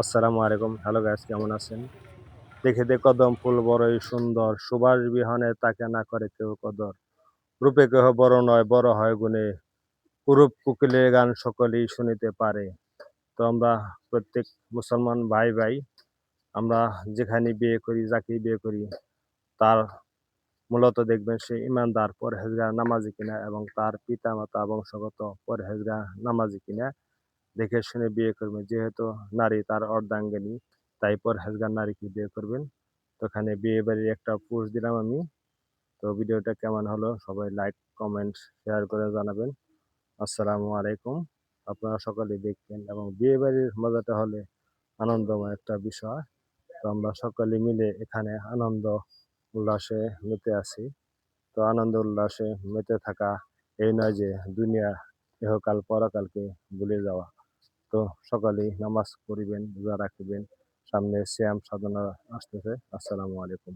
আসসালামু আলাইকুম। Hello guys কেমন আছেন? দেখিতে কদম ফুল বড়ই সুন্দর, সুবাস বিহনে তাকে না করে কেউ কদর। রূপে কেহ বড় নয়, বড় হয় গুণে। কুরূপ কুকিলের গান সকলেই শুনিতে পারে। তো আমরা প্রত্যেক মুসলমান ভাই ভাই, আমরা যেখানে বিয়ে করি, যাকেই বিয়ে করি, তার মূলত দেখবেন সে ইমানদার, পরহেজগার, নামাজি কিনা এবং তার পিতা মাতা বংশগত পরহেজগার, নামাজি কিনা। দেখে শুনে বিয়ে করবেন। যেহেতু নারী তার অর্ধাঙ্গিনী, তাই পরহেজগার নারীকে বিয়ে করবেন। তো এখানে বিয়ে বাড়ির একটা পোস্ট দিলাম আমি। তো ভিডিওটা কেমন হলো সবাই লাইক কমেন্ট শেয়ার করে জানাবেন। আসসালামু আলাইকুম। আপনারা সকলে দেখবেন এবং বিয়ে বাড়ির মজাটা হলে আনন্দময় একটা বিষয়। তো আমরা সকলে মিলে এখানে আনন্দ উল্লাসে মেতে আছি। তো আনন্দ উল্লাসে মেতে থাকা এই নয় যে দুনিয়া ইহকাল পরকালকে ভুলে যাওয়া। সকালে নামাজ পড়িবেন রোজা রাখিবেন। সামনে শ্যাম সাধনা আসতেছে। আসসালামু আলাইকুম।